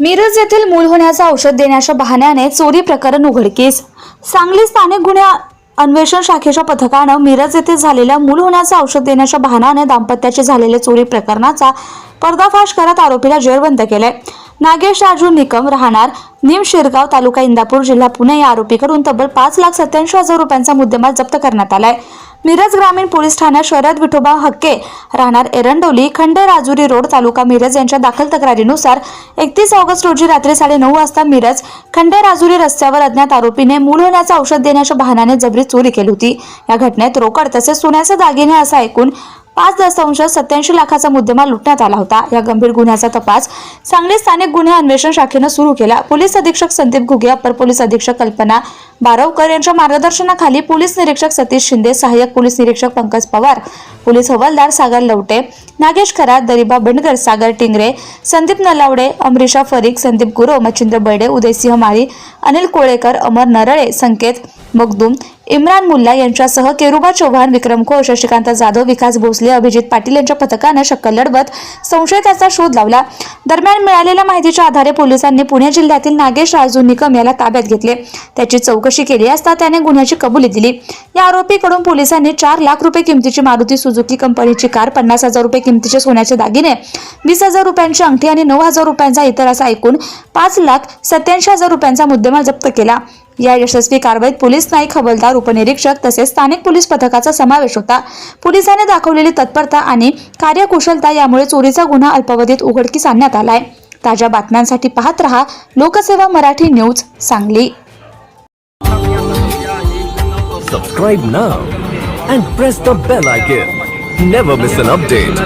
मिरज येथील मूल होण्याचं औषध देण्याच्या बहाण्याने चोरी प्रकरण उघडकीस. सांगली स्थानिक गुन्हे अन्वेषण शाखेच्या पथकानं मिरज येथे झालेल्या मूल होण्याचं औषध देण्याच्या बहाण्याने दाम्पत्याचे झालेले चोरी प्रकरणाचा पर्दाफाश करत आरोपीला जेरबंद केलंय. नागेश राजू निकम राहणार निम शिरगाव तालुका इंदापूर जिल्हा पुणे या आरोपीकडून तब्बल पाच लाख सत्याऐंशी हजार रुपयांचा मुद्देमाल जप्त करण्यात आलाय. मिरज ग्रामीण पोलीस ठाण्यात शरद विठोबा हक्के राहणार एरंडोली खंड राजुरी रोड तालुका मिरज यांच्या दाखल तक्रारीनुसार एकतीस ऑगस्ट रोजी रात्री साडेनऊ वाजता मिरज खंड राजुरी रस्त्यावर अज्ञात आरोपीने मूल होण्याचं औषध देण्याच्या बहाण्याने जबरी चोरी केली होती. या घटनेत रोकड तसेच सोन्याचे दागिने असं ऐकून पाच दशांश सत्याऐंशी लाखाचा मुद्देमाल लुटण्यात आला होता. या गंभीर गुन्ह्याचा तपास सांगली स्थानिक गुन्हे अन्वेषण शाखेनं सुरू केला. पोलीस अधीक्षक संदीप घुगे अप्पर पोलीस अधीक्षक कल्पना बारवकर यांच्या मार्गदर्शनाखाली पोलीस निरीक्षक सतीश शिंदे सहाय्यक पोलीस निरीक्षक पंकज पवार पोलीस हवालदार सागर लवटे नागेश खरात दरिबा बेंडकर सागर टिंगरे संदीप नलावडे अमरीशा फरीक संदीप गुरव मच्छिंद्र बैडे उदयसिंह माळी अनिल कोळेकर अमर नरळे संकेत मगदूम इम्रान मुल्ला यांच्यासह केरुबा चव्हाण विक्रम घोष शशिकांत जाधव विकास भोसले अभिजित पाटील यांच्या पथकानं शक्कल लढवत संशयिताचा शोध लावला. दरम्यान मिळालेल्या माहितीच्या आधारे पोलिसांनी पुणे जिल्ह्यातील नागेश राजू निकम याला ताब्यात घेतले. त्याची चौकशी केली असता त्याने गुन्ह्याची कबुली दिली. या आरोपीकडून पोलिसांनी चार लाख रुपये किमतीची मारुती सुझुकी कंपनीची कार पन्नास हजार रुपये किमतीचे सोन्याचे दागिने वीस हजार रुपयांची अंगठी आणि नऊ हजार रुपयांचा इतर असा ऐकून पाच लाख सत्याऐंशी हजार रुपयांचा मुद्देमाल जप्त केला या यशस्वी कारवाईत पोलीस नाईक हवालदार उपनिरीक्षक तसेच स्थानिक पोलीस पथकाचा समावेश होता पोलिसांनी दाखवलेली तत्परता आणि कार्यकुशलता यामुळे चोरीचा गुन्हा अल्पावधीत उघडकीस आणण्यात आलाय ताज्या बातम्यांसाठी पाहत रहा Lokseva Marathi news Sangli Subscribe now and press the bell icon. Never miss an update.